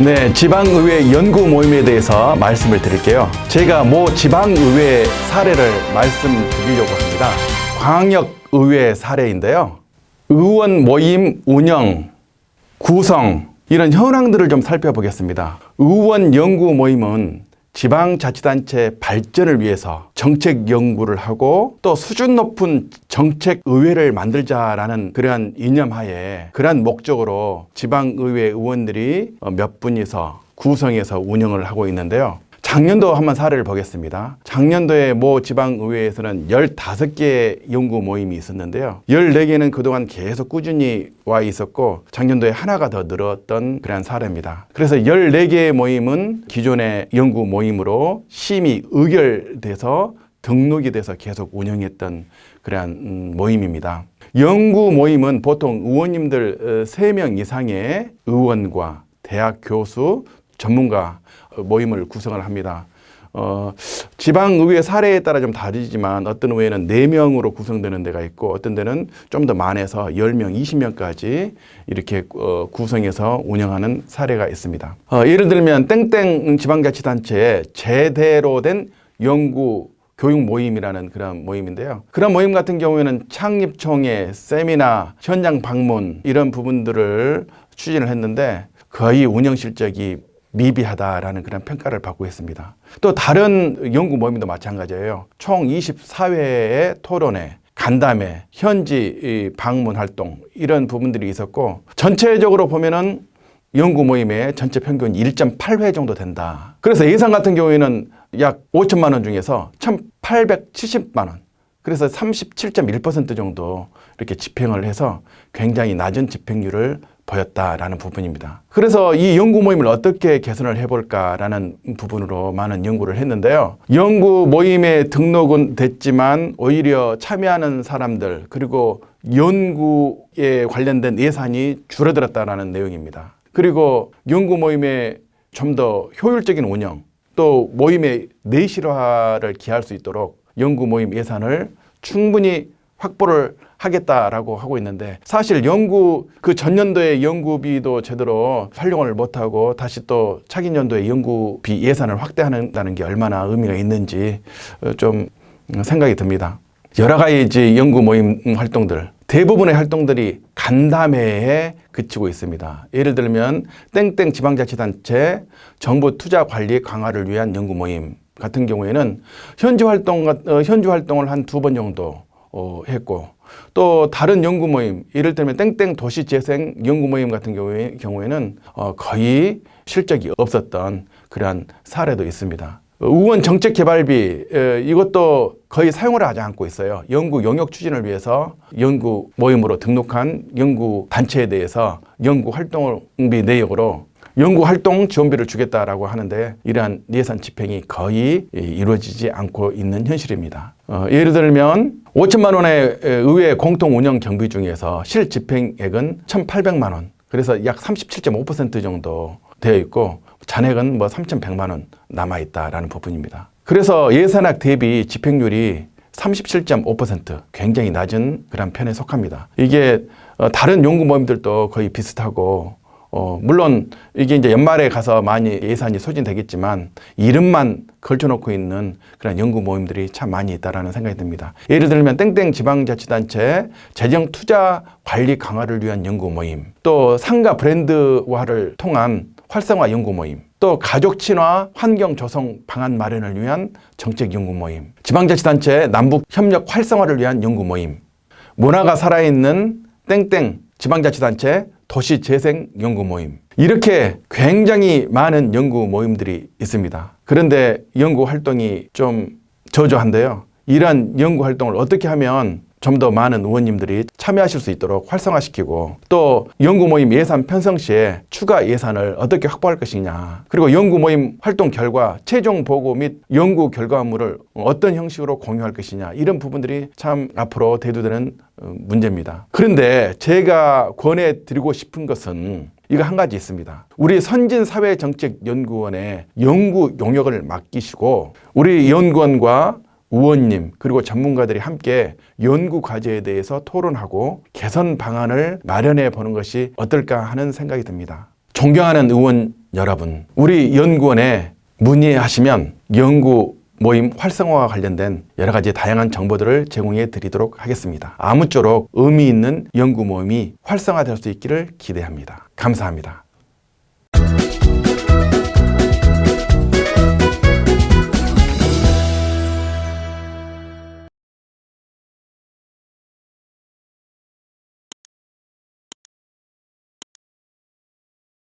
네, 지방의회 연구 모임에 대해서 말씀을 드릴게요. 제가 모 지방의회 사례를 말씀드리려고 합니다. 광역의회 사례인데요. 의원 모임 운영, 구성, 이런 현황들을 좀 살펴보겠습니다. 의원 연구 모임은 지방자치단체 발전을 위해서 정책 연구를 하고 또 수준 높은 정책 의회를 만들자라는 그러한 이념하에 그러한 목적으로 지방의회 의원들이 어, 몇 분이서 구성해서 운영을 하고 있는데요. 작년도 한번 사례를 보겠습니다. 작년도에 모 지방의회에서는 15개의 연구 모임이 있었는데요. 14개는 그동안 계속 꾸준히 와 있었고 작년도에 하나가 더 늘었던 그러한 사례입니다. 그래서 14개의 모임은 기존의 연구 모임으로 심의 의결돼서 등록이 돼서 계속 운영했던 그러한 음, 모임입니다. 연구 모임은 보통 의원님들 3명 이상의 의원과 대학 교수, 전문가 모임을 구성을 합니다. 어, 지방의회 사례에 따라 좀 다르지만 어떤 의회는 4명으로 구성되는 데가 있고 어떤 데는 좀 더 많아서 10명, 20명까지 이렇게 어, 구성해서 운영하는 사례가 있습니다. 어, 예를 들면 땡땡 지방자치단체에 제대로 된 연구 교육 모임이라는 그런 모임인데요. 그런 모임 같은 경우에는 창립총회, 세미나, 현장 방문 이런 부분들을 추진을 했는데 거의 운영 실적이 미비하다라는 그런 평가를 받고 있습니다. 또 다른 연구 모임도 마찬가지예요. 총 24회의 토론회, 간담회, 현지 방문 활동 이런 부분들이 있었고 전체적으로 보면은 연구 모임의 전체 평균 1.8회 정도 된다. 그래서 예산 같은 경우에는 약 5천만 원 중에서 1,870만 원. 그래서 37.1% 정도 이렇게 집행을 해서 굉장히 낮은 집행률을 보였다라는 부분입니다. 그래서 이 연구 모임을 어떻게 개선을 해볼까라는 부분으로 많은 연구를 했는데요. 연구 모임에 등록은 됐지만 오히려 참여하는 사람들 그리고 연구에 관련된 예산이 줄어들었다라는 내용입니다. 그리고 연구 모임의 좀더 효율적인 운영 또 모임의 내실화를 기할 수 있도록 연구 모임 예산을 충분히 확보를 하겠다라고 하고 있는데 사실 연구 그 전년도에 연구비도 제대로 활용을 못하고 다시 또 차기 연도에 연구비 예산을 확대하는다는 게 얼마나 의미가 있는지 어, 좀 생각이 듭니다. 여러 가지 연구 모임 활동들 대부분의 활동들이 간담회에 그치고 있습니다. 예를 들면 땡땡 지방자치단체 정부 투자 관리 강화를 위한 연구 모임 같은 경우에는 현지 활동 어, 현지 활동을 한 두 번 정도 어, 했고 또 다른 연구 모임, 예를 들면 땡땡 도시 재생 연구 모임 같은 경우에, 경우에는 어, 거의 실적이 없었던 그러한 사례도 있습니다. 의원 정책 개발비 이것도 거의 사용을 하지 않고 있어요. 연구 용역 추진을 위해서 연구 모임으로 등록한 연구 단체에 대해서 연구 활동비 내역으로 연구 활동 지원비를 주겠다라고 하는데 이러한 예산 집행이 거의 이루어지지 않고 있는 현실입니다. 어, 예를 들면 5천만 원의 의회 공통 운영 경비 중에서 실 집행액은 1,800만 원. 그래서 약 37.5% 정도 되어 있고 잔액은 뭐 3,100만 원 남아 있다라는 부분입니다. 그래서 예산액 대비 집행률이 37.5% 굉장히 낮은 그런 편에 속합니다. 이게 어, 다른 연구 모임들도 거의 비슷하고 어, 물론 이게 이제 연말에 가서 많이 예산이 소진되겠지만 이름만 걸쳐놓고 있는 그런 연구 모임들이 참 많이 있다라는 생각이 듭니다. 예를 들면 땡땡 지방자치단체 재정 투자 관리 강화를 위한 연구 모임, 또 상가 브랜드화를 통한 활성화 연구 모임, 또 가족 친화 환경 조성 방안 마련을 위한 정책 연구 모임, 지방자치단체 남북 협력 활성화를 위한 연구 모임, 문화가 살아있는 땡땡 지방자치단체 도시재생 연구 모임. 이렇게 굉장히 많은 연구 모임들이 있습니다. 그런데 연구 활동이 좀 저조한데요. 이러한 연구 활동을 어떻게 하면 좀 더 많은 의원님들이 참여하실 수 있도록 활성화시키고 또 연구 모임 예산 편성 시에 추가 예산을 어떻게 확보할 것이냐 그리고 연구 모임 활동 결과 최종 보고 및 연구 결과물을 어떤 형식으로 공유할 것이냐 이런 부분들이 참 앞으로 대두되는 어, 문제입니다. 그런데 제가 권해 드리고 싶은 것은 이거 한 가지 있습니다. 우리 선진사회정책연구원에 연구 용역을 맡기시고 우리 연구원과 의원님 그리고 전문가들이 함께 연구 과제에 대해서 토론하고 개선 방안을 마련해 보는 것이 어떨까 하는 생각이 듭니다. 존경하는 의원 여러분, 우리 연구원에 문의하시면 연구 모임 활성화와 관련된 여러 가지 다양한 정보들을 제공해 드리도록 하겠습니다. 아무쪼록 의미 있는 연구 모임이 활성화될 수 있기를 기대합니다. 감사합니다.